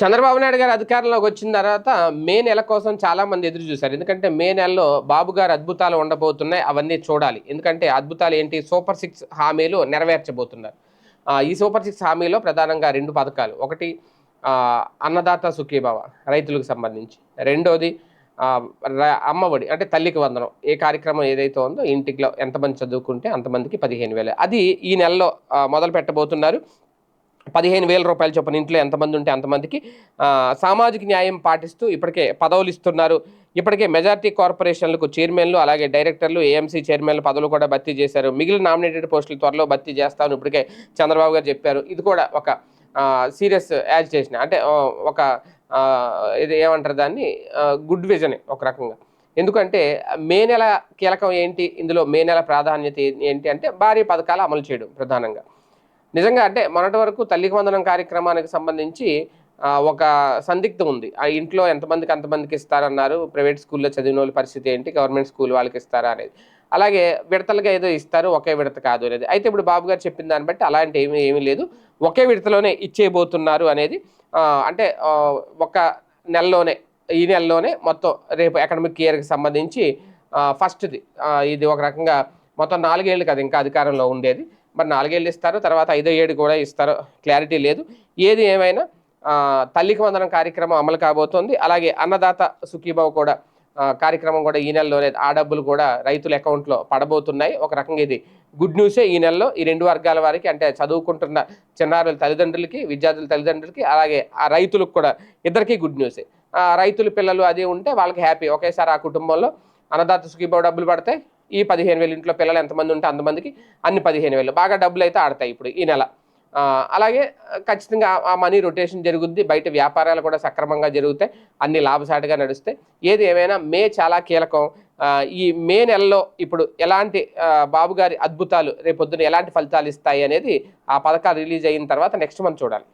చంద్రబాబు నాయుడు గారు అధికారంలోకి వచ్చిన తర్వాత మే నెల కోసం చాలా మంది ఎదురు చూశారు. ఎందుకంటే మే నెలలో బాబు గారు అద్భుతాలు ఉండబోతున్నాయి అవన్నీ చూడాలి. ఎందుకంటే అద్భుతాలు ఏంటి? సూపర్ సిక్స్ హామీలు నెరవేర్చబోతున్నారు. ఈ సూపర్ సిక్స్ హామీలో ప్రధానంగా రెండు పథకాలు. ఒకటి అన్నదాత సుఖీభావ రైతులకు సంబంధించి. రెండోది అమ్మఒడి అంటే తల్లికి వందనం. ఏ కార్యక్రమం ఏదైతే ఉందో ఇంటిలో ఎంతమంది చదువుకుంటే అంతమందికి పదిహేను వేలు. అది ఈ నెలలో మొదలు పెట్టబోతున్నారు పదిహేను వేల రూపాయలు చొప్పున ఇంట్లో ఎంతమంది ఉంటే అంతమందికి సామాజిక న్యాయం పాటిస్తూ ఇప్పటికే పదవులు ఇస్తున్నారు. ఇప్పటికే మెజార్టీ కార్పొరేషన్లకు చైర్మన్లు అలాగే డైరెక్టర్లు ఏఎంసీ చైర్మన్లు పదవులు కూడా భర్తీ చేశారు. మిగిలిన నామినేటెడ్ పోస్టులు త్వరలో భర్తీ చేస్తామని ఇప్పటికే చంద్రబాబు గారు చెప్పారు. ఇది కూడా ఒక సీరియస్ యాజిటేషన్ అంటే ఒక ఇది ఏమంటారు దాన్ని? గుడ్ విజన్ ఒక రకంగా. ఎందుకంటే మే నెల కీలకం ఏంటి? ఇందులో మే నెల ప్రాధాన్యత ఏంటి? అంటే భారీ పథకాలు అమలు చేయడం ప్రధానంగా. నిజంగా అంటే మొన్నటి వరకు తల్లికి వందనం కార్యక్రమానికి సంబంధించి ఒక సందిగ్ధం ఉంది. ఆ ఇంట్లో ఎంతమందికి అంతమందికి ఇస్తారన్నారు? ప్రైవేట్ స్కూల్లో చదివిన వాళ్ళ పరిస్థితి ఏంటి? గవర్నమెంట్ స్కూల్ వాళ్ళకి ఇస్తారా అనేది. అలాగే విడతలుగా ఏదో ఇస్తారు ఒకే విడత కాదు అనేది. అయితే ఇప్పుడు బాబు గారు చెప్పిన దాన్ని బట్టి అలాంటి ఏమీ ఏమీ లేదు. ఒకే విడతలోనే ఇచ్చేయబోతున్నారు అనేది అంటే ఒక నెలలోనే ఈ నెలలోనే మొత్తం రేపు అకాడమిక్ ఇయర్కి సంబంధించి ఫస్ట్ది. ఇది ఒక రకంగా మొత్తం నాలుగేళ్ళు కదా ఇంకా అధికారంలో ఉండేది. మరి నాలుగేళ్ళు ఇస్తారు తర్వాత ఐదో ఏడు కూడా ఇస్తారు. క్లారిటీ లేదు. ఏది ఏమైనా తల్లికి వందనం కార్యక్రమం అమలు కాబోతోంది. అలాగే అన్నదాత సుఖీబాబు కూడా కార్యక్రమం కూడా ఈ నెలలోనే ఆ డబ్బులు కూడా రైతుల అకౌంట్లో పడబోతున్నాయి. ఒక రకంగా ఇది గుడ్ న్యూసే ఈ నెలలో. ఈ రెండు వర్గాల వారికి అంటే చదువుకుంటున్న చిన్నారుల తల్లిదండ్రులకి విద్యార్థుల తల్లిదండ్రులకి అలాగే ఆ రైతులకు కూడా ఇద్దరికీ గుడ్ న్యూసే. ఆ రైతుల పిల్లలు అది ఉంటే వాళ్ళకి హ్యాపీ. ఒకేసారి ఆ కుటుంబంలో అన్నదాత సుఖీబాబు డబ్బులు పడతాయి. ఈ పదిహేను వేలు ఇంట్లో పిల్లలు ఎంతమంది ఉంటే అంతమందికి అన్ని పదిహేను వేలు. బాగా డబ్బులు అయితే ఆడతాయి ఇప్పుడు ఈ నెల. అలాగే ఖచ్చితంగా ఆ- మనీ రొటేషన్ జరుగుద్ది. బయట వ్యాపారాలు కూడా సక్రమంగా జరుగుతాయి. అన్ని లాభసాటిగా నడుస్తాయి. ఏది ఏమైనా మే చాలా కీలకం. ఈ మే నెలలో ఇప్పుడు ఎలాంటి బాబుగారి బాబు గారి అద్భుతాలు రేపొద్దున ఎలాంటి ఫలితాలు ఇస్తాయి అనేది ఆ పథకాలు రిలీజ్ అయిన తర్వాత నెక్స్ట్ మనం చూడాలి.